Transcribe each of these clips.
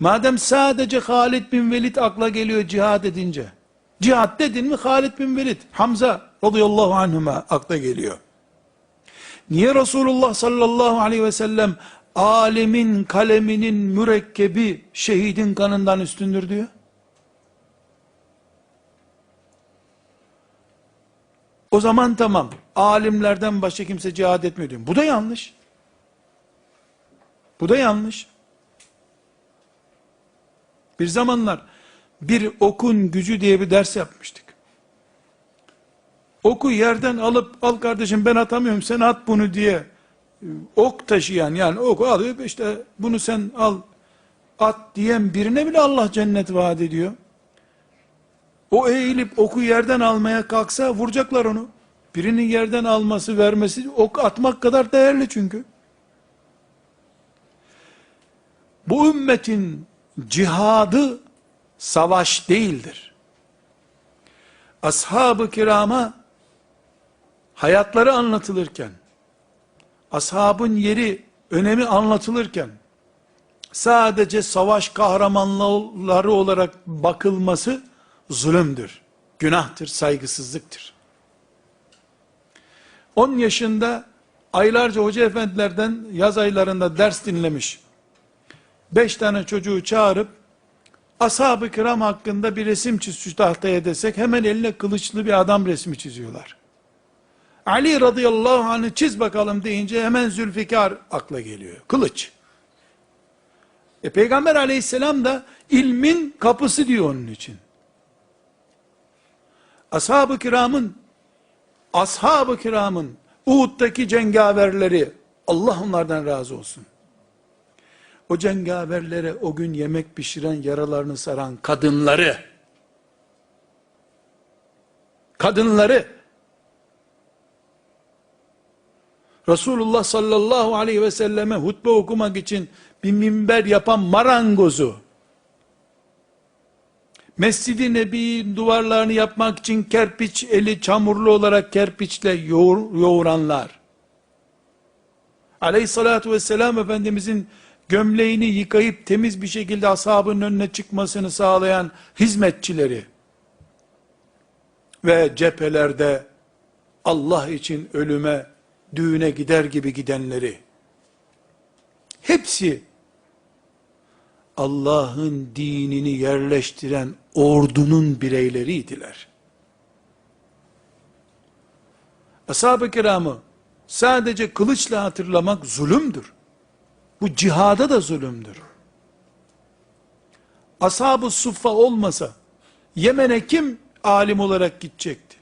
Madem sadece Halid bin Velid akla geliyor cihad edince. Cihad dedin mi Halid bin Velid, Hamza radıyallahu anhuma akla geliyor. Niye Resulullah sallallahu aleyhi ve sellem alimin kaleminin mürekkebi şehidin kanından üstündür diyor? O zaman tamam. Alimlerden başka kimse cihad etmiyor diyor. Bu da yanlış. Bu da yanlış. Bir zamanlar bir okun gücü diye bir ders yapmıştık. Oku yerden alıp al kardeşim ben atamıyorum sen at bunu diye e, ok taşıyan yani oku alıyor işte bunu sen al at diyen birine bile Allah cennet vaat ediyor. O eğilip oku yerden almaya kalksa vuracaklar onu. Birinin yerden alması vermesi ok atmak kadar değerli çünkü. Bu ümmetin cihadı savaş değildir. Ashab-ı kirama hayatları anlatılırken, ashabın yeri, önemi anlatılırken, sadece savaş kahramanları olarak bakılması zulümdür, günahtır, saygısızlıktır. 10 yaşında aylarca hoca efendilerden yaz aylarında ders dinlemiş, 5 tane çocuğu çağırıp, ashab-ı kiram hakkında bir resim çiz şu tahtaya desek, hemen eline kılıçlı bir adam resmi çiziyorlar. Ali radıyallahu anh'ı çiz bakalım deyince hemen Zülfikar akla geliyor. Kılıç. E Peygamber aleyhisselam da ilmin kapısı diyor onun için. Ashab-ı kiramın ashab-ı kiramın Uhud'daki cengaverleri Allah onlardan razı olsun. O cengaverlere o gün yemek pişiren, yaralarını saran kadınları kadınları. Resulullah sallallahu aleyhi ve selleme hutbe okumak için bir minber yapan marangozu, Mescid-i Nebi'nin duvarlarını yapmak için kerpiç eli çamurlu olarak kerpiçle yoğur, yoğuranlar, aleyhissalatü vesselam Efendimizin gömleğini yıkayıp temiz bir şekilde ashabının önüne çıkmasını sağlayan hizmetçileri ve cephelerde Allah için ölüme düğüne gider gibi gidenleri, hepsi Allah'ın dinini yerleştiren ordunun bireyleriydiler. Ashab-ı kiramı sadece kılıçla hatırlamak zulümdür. Bu cihada da zulümdür. Ashab-ı suffa olmasa, Yemen'e kim alim olarak gidecekti?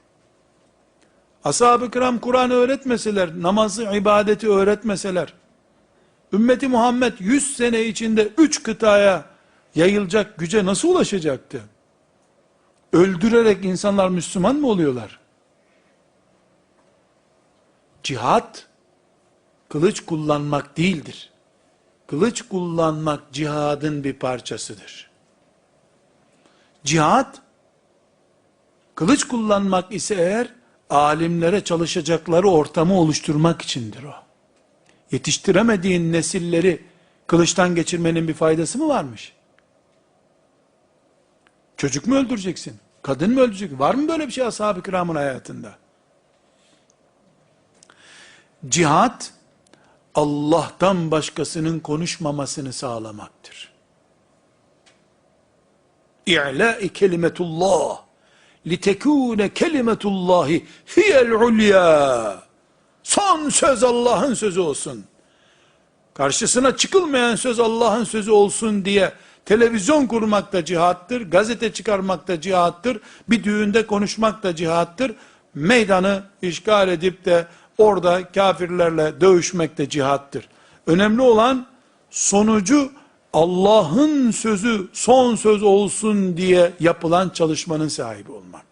Ashab-ı kiram Kur'an öğretmeseler, namazı, ibadeti öğretmeseler, ümmeti Muhammed 100 sene içinde 3 kıtaya yayılacak güce nasıl ulaşacaktı? Öldürerek insanlar Müslüman mı oluyorlar? Cihat, kılıç kullanmak değildir. Kılıç kullanmak cihadın bir parçasıdır. Cihat, kılıç kullanmak ise eğer, alimlere çalışacakları ortamı oluşturmak içindir o. Yetiştiremediğin nesilleri kılıçtan geçirmenin bir faydası mı varmış? Çocuk mu öldüreceksin? Kadın mı öldüreceksin? Var mı böyle bir şey ashab-ı kiramın hayatında? Cihat, Allah'tan başkasının konuşmamasını sağlamaktır. İ'lâ'i kelimetullah litekûne kelimetullahi hiyel ulya son söz Allah'ın sözü olsun. Karşısına çıkılmayan söz Allah'ın sözü olsun diye televizyon kurmak da cihattır, gazete çıkarmak da cihattır, bir düğünde konuşmak da cihattır, meydanı işgal edip de orada kafirlerle dövüşmek de cihattır. Önemli olan sonucu Allah'ın sözü son söz olsun diye yapılan çalışmanın sahibi olmak.